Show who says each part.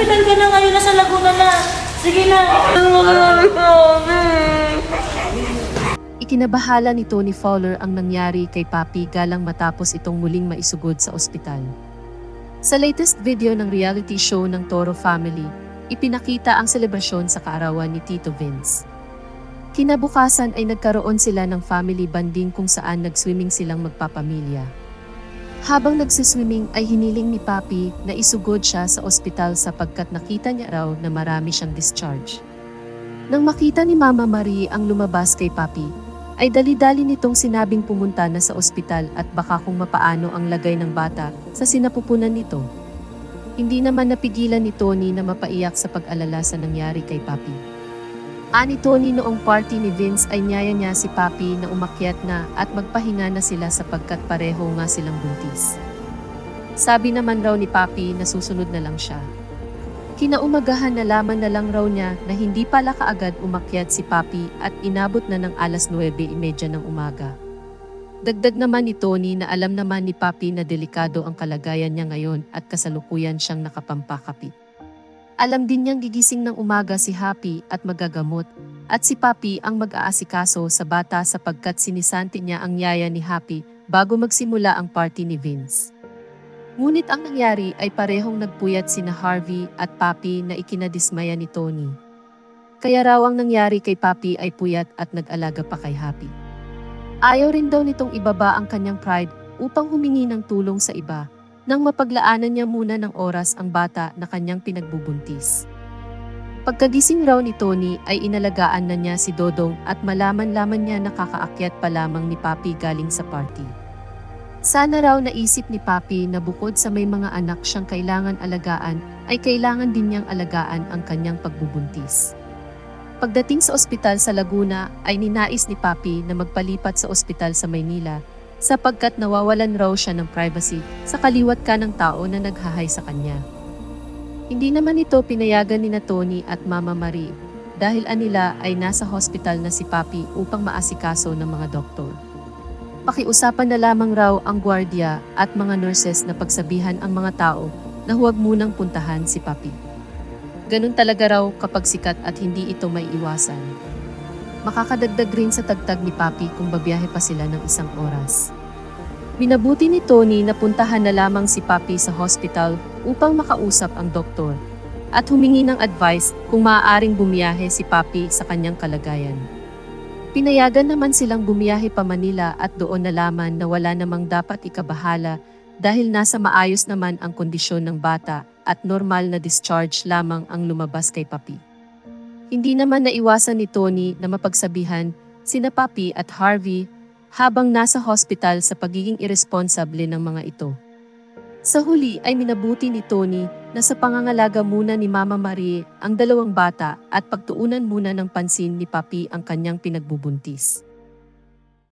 Speaker 1: ospital ka na ngayon, nasa Laguna na. Sige na.
Speaker 2: Ikinabahala ni Tony Fowler ang nangyari kay Papi galang matapos itong muling maisugod sa ospital. Sa latest video ng reality show ng Toro Family, ipinakita ang selebrasyon sa kaarawan ni Tito Vince. Kinabukasan ay nagkaroon sila ng family banding kung saan nag-swimming silang magpapamilya. Habang nagsiswimming ay hiniling ni Papi na isugod siya sa ospital sapagkat nakita niya raw na marami siyang discharge. Nang makita ni Mama Marie ang lumabas kay Papi, ay dali-dali nitong sinabing pumunta na sa ospital at baka kung mapaano ang lagay ng bata sa sinapupunan nito. Hindi naman napigilan ni Tony na mapaiyak sa pag-alala sa nangyari kay Papi. Ani Tony noong party ni Vince ay niyaya niya si Papi na umakyat na at magpahinga na sila sapagkat pareho nga silang buntis. Sabi naman raw ni Papi na susunod na lang siya. Kinaumagahan nalaman na lang raw niya na hindi pala kaagad umakyat si Papi at inabot na ng alas 9.30 ng umaga. Dagdag naman ni Tony na alam naman ni Papi na delikado ang kalagayan niya ngayon at kasalukuyan siyang nakapampakapit. Alam din niyang gigising ng umaga si Happy at magagamot, at si Papi ang mag-aasikaso sa bata sapagkat sinisanti niya ang yaya ni Happy bago magsimula ang party ni Vince. Ngunit ang nangyari ay parehong nagpuyat sina Harvey at Papi na ikinadismaya ni Tony. Kaya raw ang nangyari kay Papi ay puyat at nag-alaga pa kay Happy. Ayaw rin daw nitong ibaba ang kanyang pride upang humingi ng tulong sa iba nang mapaglaanan niya muna ng oras ang bata na kanyang pinagbubuntis. Pagkagising raw ni Tony ay inalagaan na niya si Dodong at malaman-laman niya nakakaakyat pa lamang ni Papi galing sa party. Sana raw naisip ni Papi na bukod sa may mga anak siyang kailangan alagaan, ay kailangan din niyang alagaan ang kanyang pagbubuntis. Pagdating sa ospital sa Laguna ay ninais ni Papi na magpalipat sa ospital sa Maynila sapagkat nawawalan raw siya ng privacy sa kaliwat ka ng tao na naghahay sa kanya. Hindi naman ito pinayagan ni na Tony at Mama Marie dahil anila ay nasa hospital na si Papi upang maasikaso ng mga doktor. Pakiusapan na lamang raw ang gwardiya at mga nurses na pagsabihan ang mga tao na huwag munang puntahan si Papi. Ganun talaga raw kapag sikat at hindi ito may iwasan. Makakadagdag rin sa tagtag ni Papi kung babiyahe pa sila ng isang oras. Minabuti ni Tony na puntahan na lamang si Papi sa hospital upang makausap ang doktor at humingi ng advice kung maaaring bumiyahe si Papi sa kanyang kalagayan. Pinayagan naman silang bumiyahe pa Manila at doon nalaman na wala namang dapat ikabahala dahil nasa maayos naman ang kondisyon ng bata at normal na discharge lamang ang lumabas kay Papi. Hindi naman naiwasan ni Tony na mapagsabihan sina Papi at Harvey habang nasa hospital sa pagiging irresponsable ng mga ito. Sa huli ay minabuti ni Tony na sa pangangalaga muna ni Mama Marie ang dalawang bata at pagtuunan muna ng pansin ni Papi ang kanyang pinagbubuntis.